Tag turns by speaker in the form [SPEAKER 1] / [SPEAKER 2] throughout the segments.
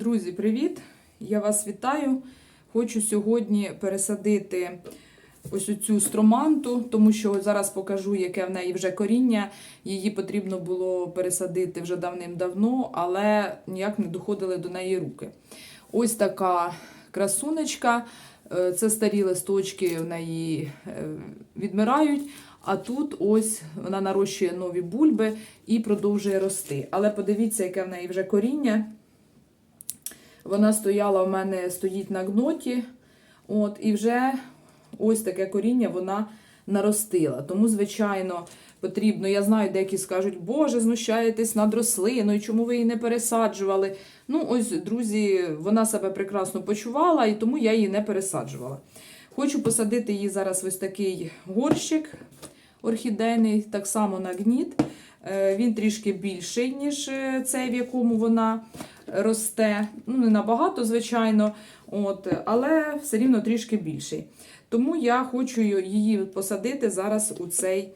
[SPEAKER 1] Друзі, привіт! Я вас вітаю. Хочу сьогодні пересадити ось цю строманту, тому що зараз покажу, яке в неї вже коріння. Її потрібно було пересадити вже давним-давно, але ніяк не доходили до неї руки. Ось така красунечка. Е, Це старі листочки в неї е, відмирають. А тут ось вона нарощує нові бульби і продовжує рости. Але подивіться, яке в неї вже коріння. Вона стояла в мене, стоїть на гноті. От, і вже ось таке коріння вона наростила. Тому, звичайно, потрібно. Я знаю, деякі скажуть, Боже, знущаєтесь над рослиною, чому ви її не пересаджували? Ну, ось, друзі, вона себе прекрасно почувала, і тому я її не пересаджувала. Хочу посадити її зараз ось такий горщик орхідейний, так само на гніт. Е, Він трішки більший, ніж е, цей, в якому вона росте. Ну, не набагато, звичайно, от, але все рівно трішки більший. Тому я хочу її посадити зараз у цей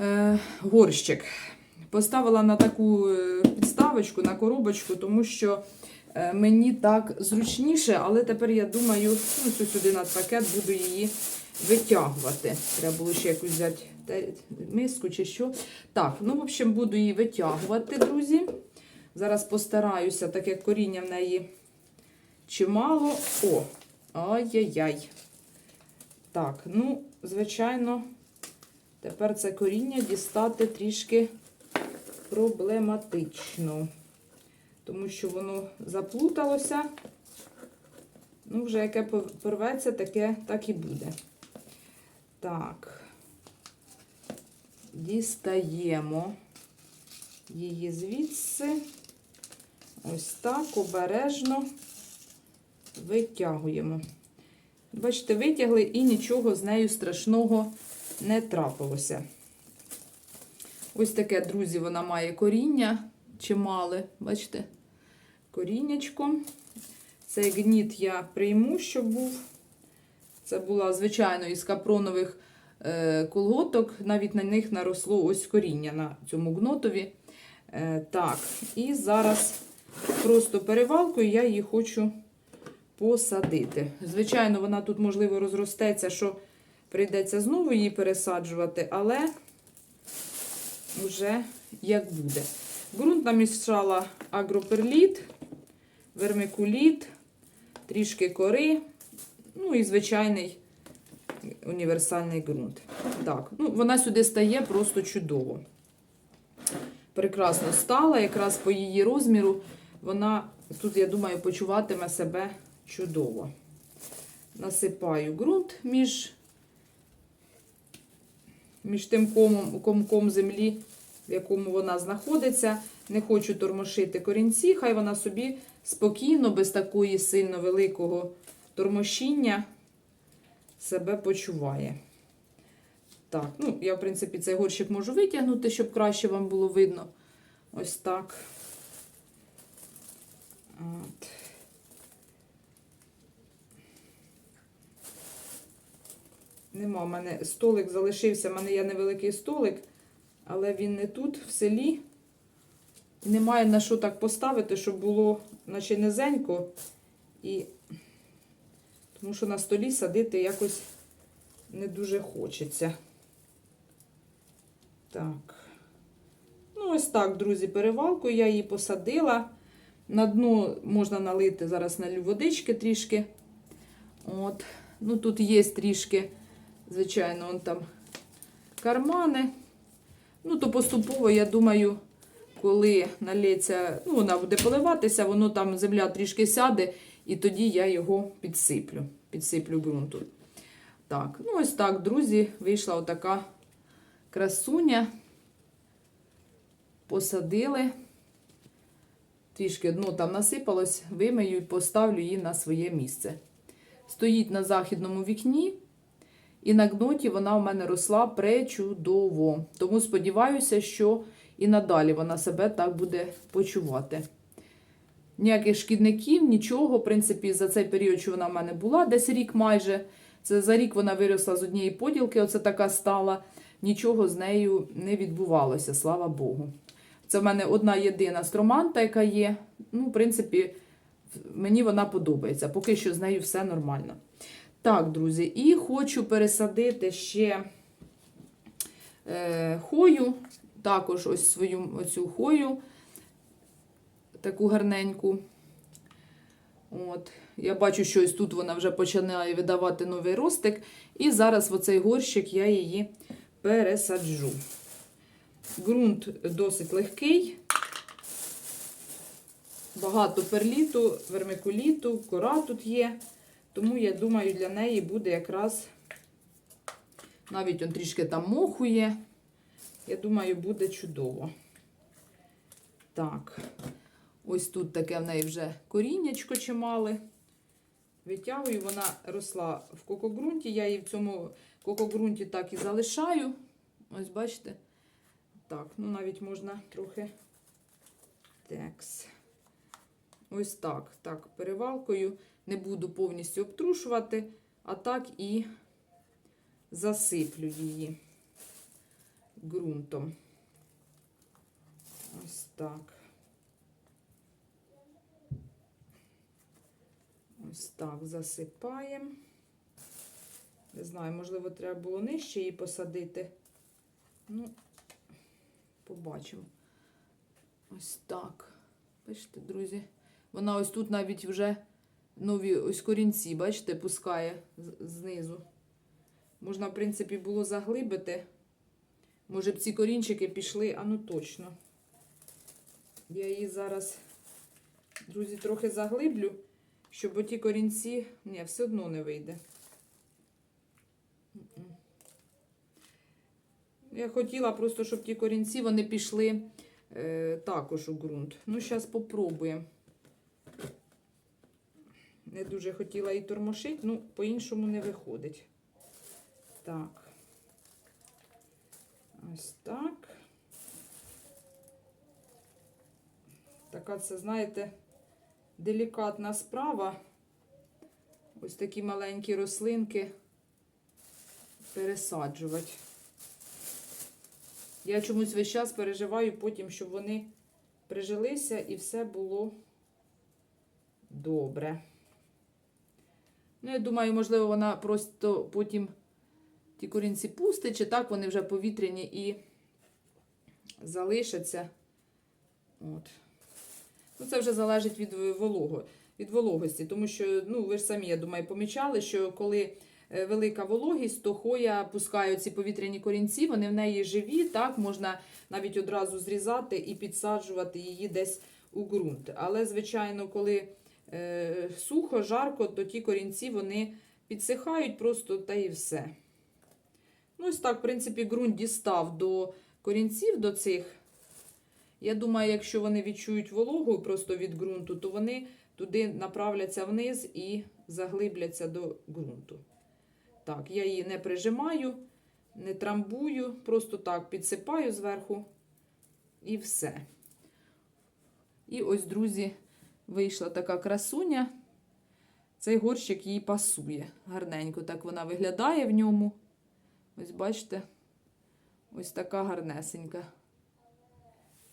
[SPEAKER 1] е, горщик. Поставила на таку е, підставочку, на коробочку, тому що е, мені так зручніше, але тепер я думаю, ну, сюди на пакет буду її витягувати. Треба було ще якусь взяти миску чи що. Так, ну, в общем, буду її витягувати, друзі. Зараз постараюся, так як коріння в неї чимало. О, ай-яй-яй. Так, ну, звичайно, тепер це коріння дістати трішки проблематично. Тому що воно заплуталося. Ну, вже яке порветься, таке так і буде. Так, дістаємо її звідси. Ось так обережно витягуємо. Бачите, витягли і нічого з нею страшного не трапилося. Ось таке, друзі, вона має коріння чимале. Бачите? Коріннячко. Цей гніт я прийму, щоб був. Це була, звичайно, із капронових е, колготок. Навіть на них наросло ось коріння на цьому гнотові. Е, так, і зараз просто перевалкою я її хочу посадити. Звичайно, вона тут, можливо, розростеться, що прийдеться знову її пересаджувати, але вже як буде. Ґрунт намішала агроперліт, вермикуліт, трішки кори, ну і звичайний універсальний ґрунт. Так, ну вона сюди стає просто чудово. Прекрасно стала, якраз по її розміру, вона тут, я думаю, почуватиме себе чудово. Насипаю ґрунт між, між тим комом, комком землі, в якому вона знаходиться. Не хочу тормошити корінці, хай вона собі спокійно, без такої сильно великого тормошіння себе почуває. Так, ну, я, в принципі, цей горщик можу витягнути, щоб краще вам було видно. Ось так. От. Нема, в мене столик залишився, в мене є невеликий столик, але він не тут, в селі. Немає на що так поставити, щоб було наче низенько. І... Тому що на столі садити якось не дуже хочеться. Так. Ну, ось так, друзі, перевалкою я її посадила. На дно можна налити, зараз налю водички трішки. От. Ну, тут є трішки, звичайно, он там кармани. Ну, то поступово, я думаю, коли налється, ну, вона буде поливатися, воно там земля трішки сяде, і тоді я його підсиплю. Підсиплю ґрунту. Так, ну ось так, друзі, вийшла отака красуня. Посадили. Трішки дно там насипалось, вимию і поставлю її на своє місце. Стоїть на західному вікні, і на гноті вона у мене росла пречудово. Тому сподіваюся, що і надалі вона себе так буде почувати. Ніяких шкідників, нічого. В принципі, за цей період, що вона в мене була, десь рік майже. Це за рік вона виросла з однієї поділки, оце така стала. Нічого з нею не відбувалося, слава Богу. Це в мене одна єдина строманта, яка є. Ну, в принципі, мені вона подобається. Поки що з нею все нормально. Так, друзі, і хочу пересадити ще е, хою, також ось свою оцю хою, таку гарненьку. От. Я бачу, що ось тут вона вже починає видавати новий ростик. І зараз в оцей горщик я її пересаджу. Ґрунт досить легкий. Багато перліту, вермикуліту, кора тут є. Тому, я думаю, для неї буде якраз навіть он трішки там моху є. Я думаю, буде чудово. Так, ось тут таке в неї вже коріннячко чимале. Витягую, вона росла в кокогрунті. Я її в цьому кокогрунті так і залишаю. Ось бачите? Так, ну навіть можна трохи. Текс. Ось так. Так, перевалкою. Не буду повністю обтрушувати, а так і засиплю її ґрунтом. Ось так. Ось так засипаємо. Не знаю, можливо, треба було нижче її посадити. Ну, побачимо. Ось так. Бачите, друзі? Вона ось тут навіть вже нові ось корінці, бачите, пускає знизу. Можна, в принципі, було заглибити. Може б ці корінчики пішли, а ну точно. Я її зараз, друзі, трохи заглиблю, щоб оті корінці. Ні, все одно не вийде. Я хотіла просто, щоб ті корінці вони пішли е, також у ґрунт. Ну, зараз попробуємо. Не дуже хотіла і тормошити, ну, по-іншому не виходить. Так. Ось так. Така це, знаєте, делікатна справа. Ось такі маленькі рослинки пересаджувати. Я чомусь весь час переживаю потім, щоб вони прижилися і все було добре. Ну, я думаю, можливо, вона просто потім ті корінці пустить, чи так вони вже повітряні і залишаться. От. Ну, це вже залежить від волого, від вологості, тому що, ну, ви ж самі, я думаю, помічали, що коли велика вологість, то хоя пускає ці повітряні корінці, вони в неї живі, так, можна навіть одразу зрізати і підсаджувати її десь у ґрунт. Але, звичайно, коли е, сухо, жарко, то ті корінці вони підсихають просто та і все. Ну, ось так, в принципі, ґрунт дістав до корінців, до цих. Я думаю, якщо вони відчують вологу просто від ґрунту, то вони туди направляться вниз і заглибляться до ґрунту. Так, я її не прижимаю, не трамбую, просто так підсипаю зверху і все. І ось, друзі, вийшла така красуня. Цей горщик їй пасує. Гарненько так вона виглядає в ньому. Ось бачите, ось така гарнесенька.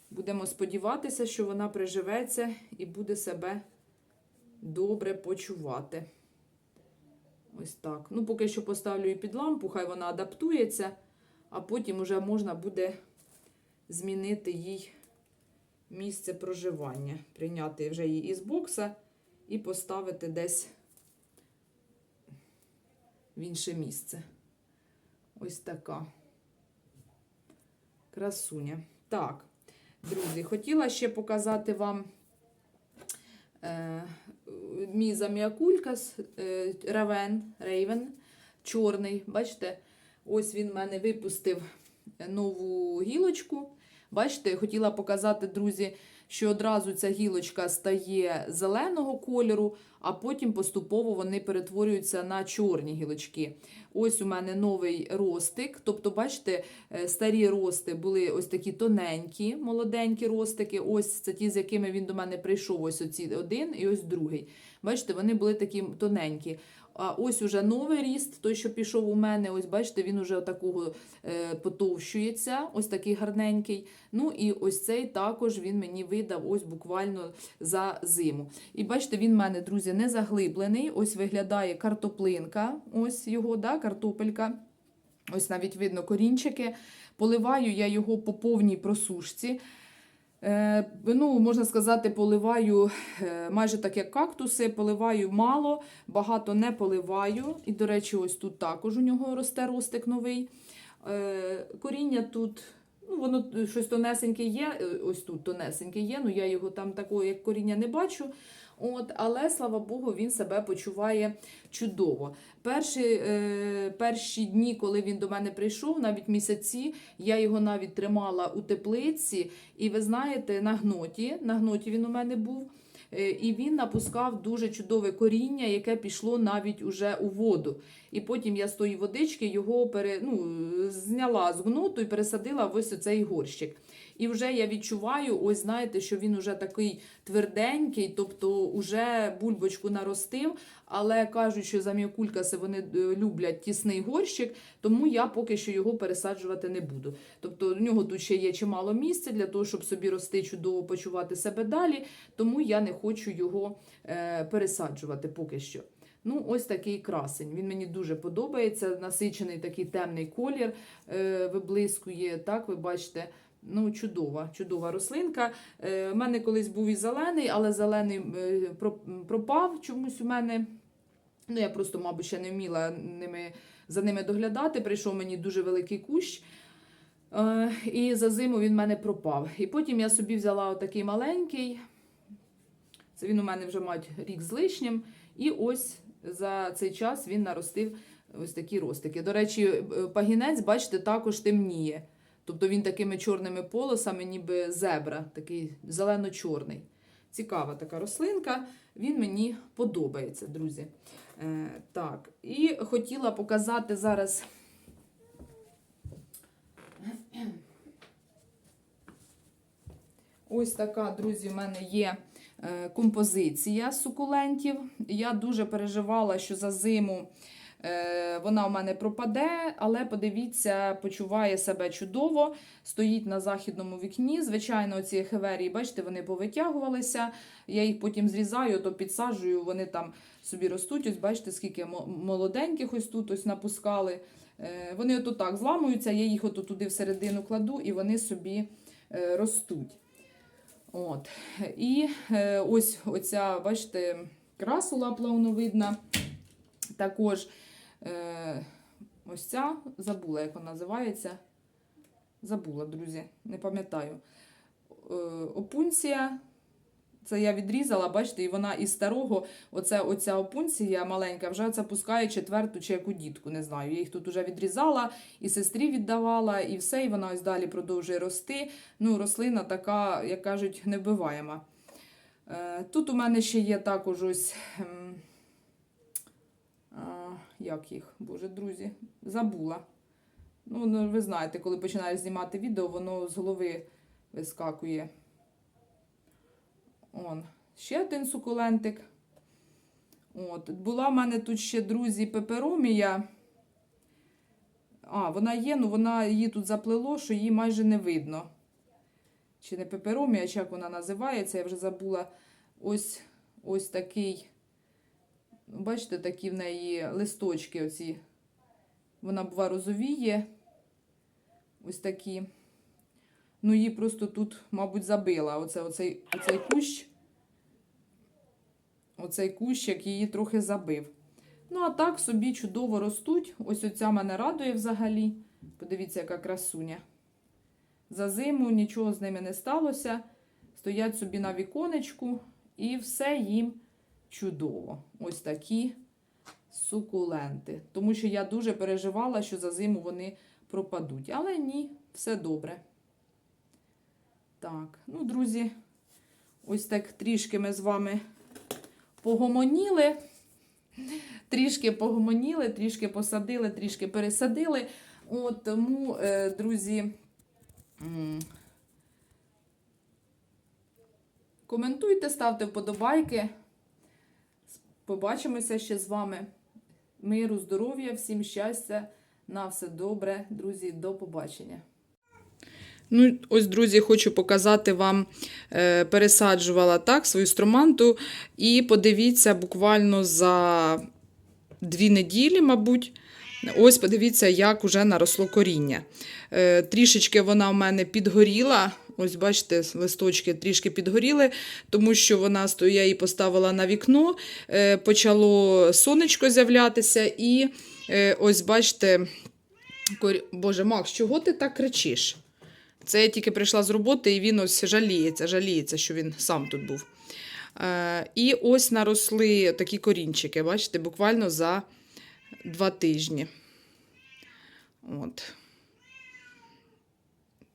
[SPEAKER 1] Будемо сподіватися, що вона приживеться і буде себе добре почувати. Ось так. Ну, поки що поставлю її під лампу, хай вона адаптується, а потім вже можна буде змінити їй місце проживання. Прийняти вже її із бокса і поставити десь в інше місце. Ось така красуня. Так, друзі, хотіла ще показати вам мій Міакулькас, е, Равен, Рейвен, чорний. Бачите, ось він в мене випустив нову гілочку. Бачите, хотіла показати, друзі, що одразу ця гілочка стає зеленого кольору, а потім поступово вони перетворюються на чорні гілочки. Ось у мене новий ростик. Тобто, бачите, е, старі рости були ось такі тоненькі, молоденькі ростики. Ось це ті, з якими він до мене прийшов. Ось оці один і ось другий. Бачите, вони були такі тоненькі. А ось уже новий ріст, той, що пішов у мене, ось бачите, він уже такого е, потовщується, ось такий гарненький. Ну і ось цей також він мені видав ось буквально за зиму. І бачите, він в мене, друзі, не заглиблений. Ось виглядає картоплинка, ось його, да, картопелька. Ось навіть видно корінчики. Поливаю я його по повній просушці. Е, ну, можна сказати, поливаю е, майже так, як кактуси, поливаю мало, багато не поливаю. І, до речі, ось тут також у нього росте ростик новий. Е, коріння тут, ну, воно щось тонесеньке є, ось тут тонесеньке є, ну я його там такого, як коріння не бачу. От, але слава Богу, він себе почуває чудово. Перші, е, перші дні, коли він до мене прийшов, навіть місяці, я його навіть тримала у теплиці, і ви знаєте, на гноті, на гноті він у мене був. Е, І він напускав дуже чудове коріння, яке пішло навіть уже у воду. І потім я з тої водички його пере, ну, зняла з гноту і пересадила в ось цей горщик. І вже я відчуваю, ось знаєте, що він уже такий тверденький, тобто вже бульбочку наростив. Але кажуть, що заміокулькаси вони е, люблять тісний горщик, тому я поки що його пересаджувати не буду. Тобто в нього тут ще є чимало місця для того, щоб собі рости чудово почувати себе далі. Тому я не хочу його е, пересаджувати поки що. Ну, ось такий красень. Він мені дуже подобається. Насичений такий темний колір е, виблискує. Так, ви бачите. Ну, чудова, чудова рослинка. Е, У мене колись був і зелений, але зелений е, про- пропав чомусь у мене. Ну, я просто, мабуть, ще не вміла ними, за ними доглядати. Прийшов мені дуже великий кущ. Е, і за зиму він в мене пропав. І потім я собі взяла отакий маленький. Це він у мене вже мать рік з лишнім. І ось за цей час він наростив ось такі ростики. До речі, е, пагінець, бачите, також темніє. Тобто він такими чорними полосами, ніби зебра, такий зелено-чорний. Цікава така рослинка. Він мені подобається, друзі. Е, так, і хотіла показати зараз. Ось така, друзі, в мене є е, композиція сукулентів. Я дуже переживала, що за зиму вона у мене пропаде, але подивіться, почуває себе чудово, стоїть на західному вікні. Звичайно, ці хеверії, бачите, вони повитягувалися. Я їх потім зрізаю, то підсаджую, вони там собі ростуть. Ось бачите, скільки молоденьких ось тут ось напускали. Е, Вони ото так зламуються, я їх ото туди всередину кладу і вони собі е, ростуть. От. І е, ось оця, бачите, красула плавновидна. Також е, ось ця, забула, як вона називається. Забула, друзі, не пам'ятаю. Е, опунція. Це я відрізала, бачите, і вона із старого, оця, оця опунція маленька, вже це пускає четверту чи яку дітку, не знаю. Я їх тут вже відрізала, і сестрі віддавала, і все, і вона ось далі продовжує рости. Ну, рослина така, як кажуть, невбиваєма. Е, Тут у мене ще є також ось. Як їх, боже, друзі, забула. Ну, ну, ви знаєте, коли починаєш знімати відео, воно з голови вискакує. Он, ще один сукулентик. От. Була в мене тут ще, друзі, пеперомія. А, вона є, ну вона її тут заплело, що її майже не видно. Чи не пеперомія, чи як вона називається, я вже забула. Ось ось такий. Бачите, такі в неї листочки. оці. Вона бува розовіє. Ось такі. Ну, її просто тут, мабуть, забила. Оце, оцей, оцей кущ. Оцей кущик її трохи забив. Ну, а так собі чудово ростуть. Ось оця мене радує взагалі. Подивіться, яка красуня. За зиму нічого з ними не сталося. Стоять собі на віконечку, і все їм чудово. Ось такі сукуленти. Тому що я дуже переживала, що за зиму вони пропадуть. Але ні, все добре. Так, ну, друзі, ось так трішки ми з вами погомоніли. Трішки погомоніли, трішки посадили, трішки пересадили. От тому, е, друзі, коментуйте, ставте вподобайки. Побачимося ще з вами. миру, здоров'я, всім щастя. На все добре, друзі, до побачення. Ну, ось, друзі, хочу показати вам, е, пересаджувала так свою строманту. І подивіться, буквально за дві неділі, мабуть, ось подивіться, як уже наросло коріння. Е, трішечки вона в мене підгоріла. Ось, бачите, листочки трішки підгоріли, тому що вона я її поставила на вікно, е, почало сонечко з'являтися, і е, ось бачите. Боже, Макс, чого ти так кричиш? Це я тільки прийшла з роботи, і він ось жаліється, жаліється, що він сам тут був. Е, і ось наросли такі корінчики, бачите, буквально за два тижні. От.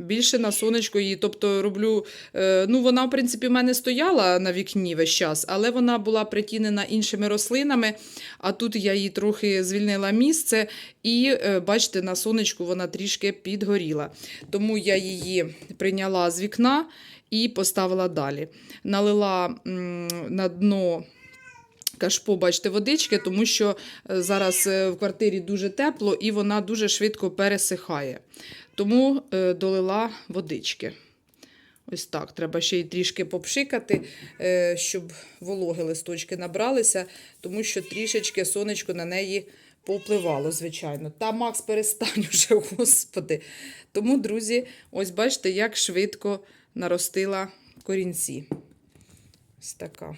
[SPEAKER 1] Більше на сонечко її, тобто роблю. Е, ну, вона, в принципі, в мене стояла на вікні весь час, але вона була притінена іншими рослинами. А тут я їй трохи звільнила місце, і е, бачите, на сонечку вона трішки підгоріла. Тому я її прийняла з вікна і поставила далі. Налила на дно. Кашпо, бачите, водички, тому що е, зараз в квартирі дуже тепло і вона дуже швидко пересихає. Тому е, долила водички. Ось так. Треба ще й трішки попшикати, е, щоб вологи листочки набралися, тому що трішечки сонечко на неї повпливало, звичайно. Та Макс, перестань уже, господи. Тому, друзі, ось бачите, як швидко наростила корінці. Ось така.